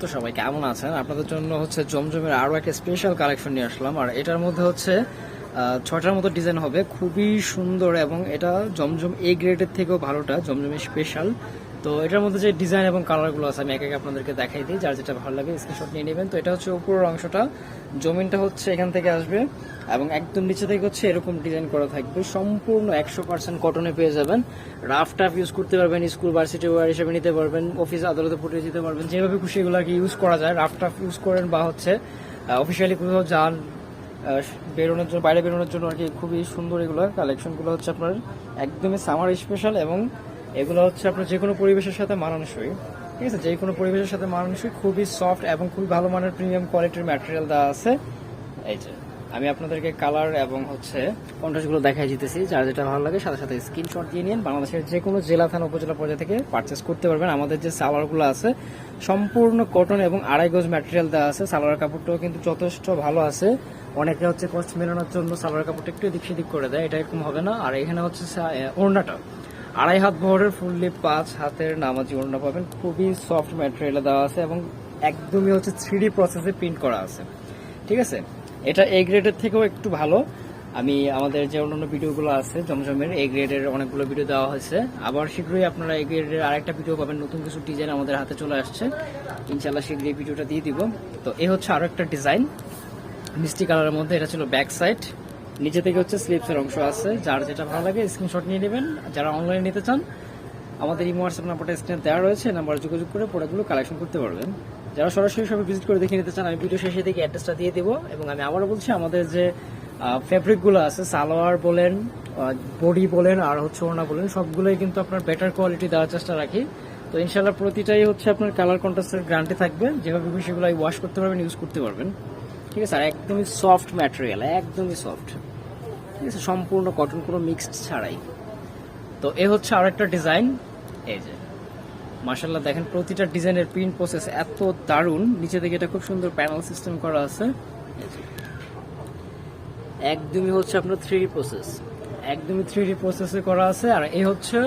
তো সবাই কেমন আছেন? আপনাদের জন্য হচ্ছে জমজমের একটা স্পেশাল কালেকশন নিয়ে আসলাম। আর এটার মধ্যে হচ্ছে ছটার মতো ডিজাইন হবে। খুবই সুন্দর এবং এটা জমজম এ গ্রেডের থেকেও ভালোটা জমজমের স্পেশাল তো এটার মধ্যে যে ডিজাইন এবং কালারগুলো আছে, আমি এক এক আপনাদেরকে দেখাই দিই, যার যেটা ভালো লাগে স্ক্রিনশট নিয়ে নেবেন। তো এটা হচ্ছে উপরের অংশটা। জমিনটা হচ্ছে এখান থেকে আসবে এবং একদম নিচে থেকে হচ্ছে এরকম ডিজাইন করা থাকবে। সম্পূর্ণ একশো পার্সেন্ট কটনে পেয়ে যাবেন। রাফ টাফ ইউজ করতে পারবেন স্কুল ভার্সিটি ওয়ার হিসেবে নিতে পারবেন অফিস আদালতে পড়ে যেতে পারবেন। যেভাবে খুশি কি ইউজ করা যায়। রাফ টাফ ইউজ করেন বা হচ্ছে অফিসিয়ালি কোথাও যান বেরোনোর জন্য, বাইরে বেরোনোর জন্য আর কি খুবই সুন্দর এগুলো কালেকশনগুলো হচ্ছে আপনার একদমই সামার স্পেশাল এবং এগুলো হচ্ছে আপনার যে কোনো পরিবেশের সাথে মানানসই, ঠিক আছে? যে কোনো পরিবেশের সাথে মানানসই, খুবই সফট এবং খুবই ভালো মানের প্রিমিয়াম কোয়ালিটির ম্যাটেরিয়াল দেওয়া আছে। এই যে, আমি আপনাদেরকে কালার এবং হচ্ছে কন্ট্রাস্টগুলো দেখাই দিতেছি, যার যেটা ভালো লাগে, সাথে সাথে স্ক্রিনশট দিয়ে নিন। বাংলাদেশের যে কোনো জেলা থানা, উপজেলা পর্যায়ে থেকে পারচেস করতে পারবেন। আমাদের যে সালোয়ারগুলো আছে, সম্পূর্ণ কটন এবং আড়াই গজ ম্যাটেরিয়াল দেওয়া আছে। সালোয়ার কাপড়টাও কিন্তু যথেষ্ট ভালো আছে। অনেকে হচ্ছে কষ্ট মেলানোর জন্য সালোয়ার কাপড়টা একটু এদিক সেদিক করে দেয়, এটা এরকম হবে না। আর এখানে হচ্ছে ওড়নাটা। আড়াই হাত বহরের ফুললি পাঁচ হাতের নামাজি ওড়না পাবেন। খুবই সফট ম্যাটেরিয়াল দেওয়া আছে এবং একদমই হচ্ছে থ্রি প্রসেসে প্রিন্ট করা আছে। ঠিক আছে? এটা এ গ্রেডের থেকেও একটু ভালো। আমি আমাদের যে অন্যান্য ভিডিওগুলো আছে, জমজমের এ গ্রেডের অনেকগুলো ভিডিও দেওয়া হয়েছে। আবার শীঘ্রই আপনারা এ গ্রেডের আরেকটা ভিডিও পাবেন। নতুন কিছু ডিজাইন আমাদের হাতে চলে আসছে। ইনশাল্লাহ শীঘ্রই ভিডিওটা দিয়ে দিব। তো এ হচ্ছে আরও একটা ডিজাইন মিষ্টি কালারের মধ্যে এটা ছিল ব্যাক সাইড নিচে থেকে হচ্ছে স্লিপসের অংশ আছে। যার যেটা ভালো লাগে স্ক্রিনশট নিয়ে নেবেন। যারা অনলাইনে নিতে চান, আমাদের ইমো হোয়াটসঅ্যাপ নাম্বারটা স্ক্রিনে দেওয়া রয়েছে নাম্বার যোগাযোগ করে প্রোডাক্টগুলো কালেকশন করতে পারবেন। যারা সরাসরি সবাই ভিজিট করে দেখে নিতে চান, আমি ভিডিও শেষে থেকে অ্যাড্রেসটা দিয়ে দেবো এবং আমি আবারও বলছি, আমাদের যে ফেব্রিকগুলো আছে, সালোয়ার বলেন বডি বলেন, আর হচ্ছে ওড়না বলেন, সবগুলোই কিন্তু আপনার বেটার কোয়ালিটি দেওয়ার চেষ্টা রাখি। তো ইনশাল্লাহ প্রতিটাই হচ্ছে আপনার কালার কন্ট্রাস্টের গ্যারান্টি থাকবে। যেভাবে সেগুলো ওয়াশ করতে পারবেন ইউজ করতে পারবেন। ঠিক আছে? আর একদমই সফট ম্যাটেরিয়াল একদমই সফট ঠিক আছে, সম্পূর্ণ কটন কোনো মিক্সড ছাড়াই। তো এ হচ্ছে আরেকটা ডিজাইন এই যে মার্শাল্লাহ দেখেন, প্রতিটা ডিজাইনের প্রিন্ট প্রসেস এত দারুণ। নিচে থেকে এটা খুব সুন্দর প্যানেল সিস্টেম করা আছে। একদমই হচ্ছে আপনার থ্রি প্রসেস একদমই থ্রি ডি প্রসেসে করা আছে। আর এ হচ্ছে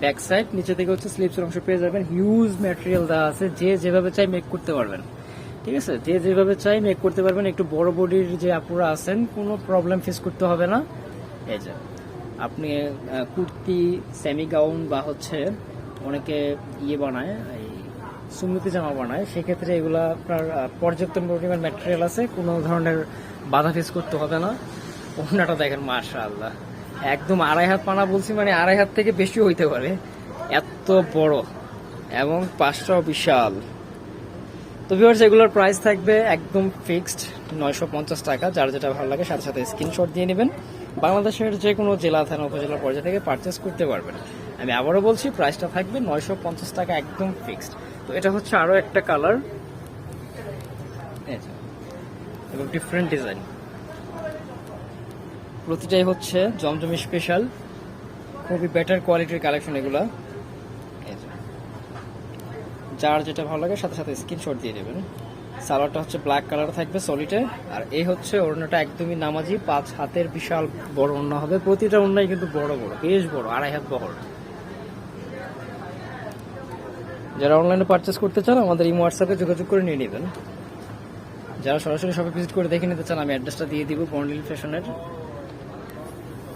ব্যাক সাইড নিচে থেকে হচ্ছে স্লিপসের অংশ পেয়ে যাবেন। হিউজ ম্যাটেরিয়াল দেওয়া আছে। যে যেভাবে চাই মেক করতে পারবেন। ঠিক আছে? যে যেভাবে চাই মেক করতে পারবেন। একটু বড় বডির যে আপুরা আছেন, কোনো প্রবলেম ফেস করতে হবে না। এই যে, আপনি কুর্তি সেমি গাউন বা হচ্ছে অনেকে ইয়ে বানায়, এই সুন্নতি জামা বানায়, সেক্ষেত্রে এগুলো আপনার পর্যাপ্ত পরিমাণ ম্যাটেরিয়াল আছে, কোনো ধরনের বাধা ফেস করতে হবে না। ওনাটা দেখেন মাশা আল্লাহ একদম আড়াই হাত পানা বলছি মানে আড়াই হাত থেকে বেশি হইতে পারে। এত বড় এবং পাঁচটাও বিশাল। তো ভিউয়ার্স এগুলোর প্রাইস থাকবে একদম ফিক্সড নয়শো পঞ্চাশ টাকা। যার যেটা ভালো লাগে, সাথে সাথে স্ক্রিনশট দিয়ে নেবেন। বাংলাদেশের যে কোনো জেলা, থানা উপজেলা পর্যায়ে থেকে পারচেস করতে পারবেন। আমি আবারও বলছি প্রাইসটা থাকবে নয়শো পঞ্চাশ টাকা একদম ফিক্সড তো এটা হচ্ছে আরও একটা কালার এবং ডিফারেন্ট ডিজাইন প্রতিটাই হচ্ছে জমজমি স্পেশাল খুবই বেটার কোয়ালিটির কালেকশন এগুলা। যার যেটা ভালো লাগে সাথে সাথে স্ক্রিনশট দিয়ে দেবেন। সালোয়ারটা হচ্ছে ব্ল্যাক কালার থাকবে সলিটে আর এই হচ্ছে ওড়নাটা একদমই নামাজি, পাঁচ হাতের বিশাল বড় ওড়না হবে। প্রতিটা ওড়নাই কিন্তু বড় বড়, বেশ বড়, আড়াই হাত বহর যারা অনলাইনে পারচেস করতে চান, আমাদের এই হোয়াটসঅ্যাপে যোগাযোগ করে নিয়ে নেবেন। যারা সরাসরি সবাই ভিজিট করে দেখে নিতে চান, আমি অ্যাড্রেসটা দিয়ে দিব বর্নিল ফ্যাশনের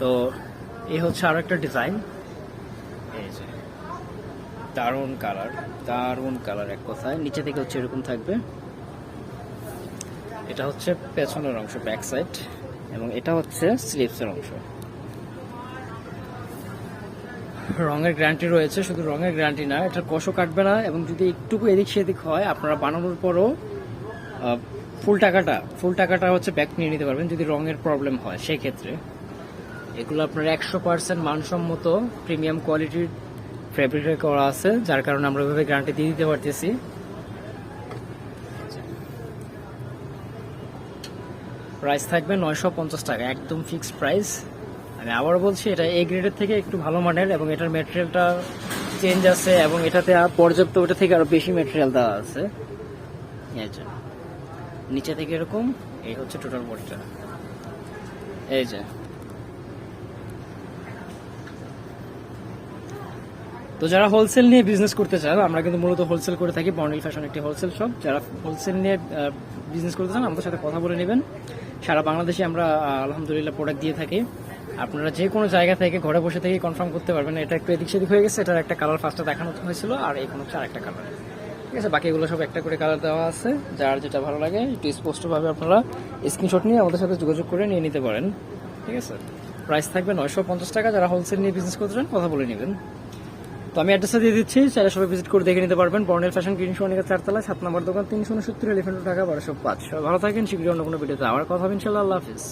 তো, এই হচ্ছে আরও একটা ডিজাইন এই যে। দারুণ কালার দারুণ কালার এক কথায়। নিচে থেকে হচ্ছে এরকম থাকবে। এটা হচ্ছে পেছনের অংশ ব্যাক সাইড এবং এটা হচ্ছে স্লিভসের অংশ। রঙের গ্যারান্টি রয়েছে, শুধু রঙের গ্যারান্টি না, এটা কষও কাটবে না, এবং যদি একটুকু এদিক সেদিক হয়, আপনারা বানানোর পরও ফুল টাকাটা ফুল টাকাটা হচ্ছে ব্যাক নিয়ে নিতে পারবেন যদি রঙের প্রবলেম হয় সেই ক্ষেত্রে এগুলো আপনার একশো পার্সেন্ট মানসম্মত প্রিমিয়াম কোয়ালিটির ফেব্রিকে করা আছে, যার কারণে আমরা ওইভাবে গ্যারান্টি দিয়ে দিতে পারতেছি। প্রাইস থাকবে নয়শো পঞ্চাশ টাকা, একদম ফিক্সড প্রাইস আমি আবার বলছি, এটা এ গ্রেডের থেকে একটু ভালো মানের এবং এটার মেটেরিয়ালটা চেঞ্জ আছে এবং এটাতে পর্যাপ্ত ওটা থেকে আরও বেশি মেটেরিয়াল দেওয়া আছে। নিচে থেকে এরকম, এই হচ্ছে টোটাল বডিটা এই যে তো যারা হোলসেল নিয়ে বিজনেস করতে চান, আমরা কিন্তু মূলত হোলসেল করে থাকি। বর্নিল ফ্যাশন একটি হোলসেল শপ যারা হোলসেল নিয়ে বিজনেস করতে চান, আমাদের সাথে কথা বলে নেবেন। সারা বাংলাদেশে আমরা আলহামদুলিল্লাহ প্রোডাক্ট দিয়ে থাকি। আপনারা যে কোনো জায়গা থেকে, ঘরে বসে থেকে কনফার্ম করতে পারবেন এটা একটু এদিক সেদিক হয়ে গেছে। এটার একটা কালার ফার্স্টে দেখানো হয়েছিল, আর এখন হচ্ছে আরেকটা কালার ঠিক আছে, বাকিগুলো সব একটা করে কালার দেওয়া আছে। যার যেটা ভালো লাগে, একটু স্পষ্টভাবে আপনারা স্ক্রিনশট নিয়ে আমাদের সাথে যোগাযোগ করে নিয়ে নিতে পারেন। ঠিক আছে? প্রাইস থাকবে নয়শো পঞ্চাশ টাকা। যারা হোলসেল নিয়ে বিজনেস করতে চান, কথা বলে নেবেন। তো আমি অ্যাড্রেসটা দিয়ে দিচ্ছি চাইলে সবাই ভিজিট করে দেখে নিতে পারবেন। বর্ণেল ফ্যাশন গ্রিন অনেক চারতলা সাত নম্বর দোকান, তিনশো উনসত্তর এলিফেন্ট টাকা বারোশো পাঁচশো ভালো থাকেন, শীঘ্রই অন্য কোনো ভিডিওতে আবার কথা হবে, ইনশাল্লাহ, আল্লাহ হাফিজ।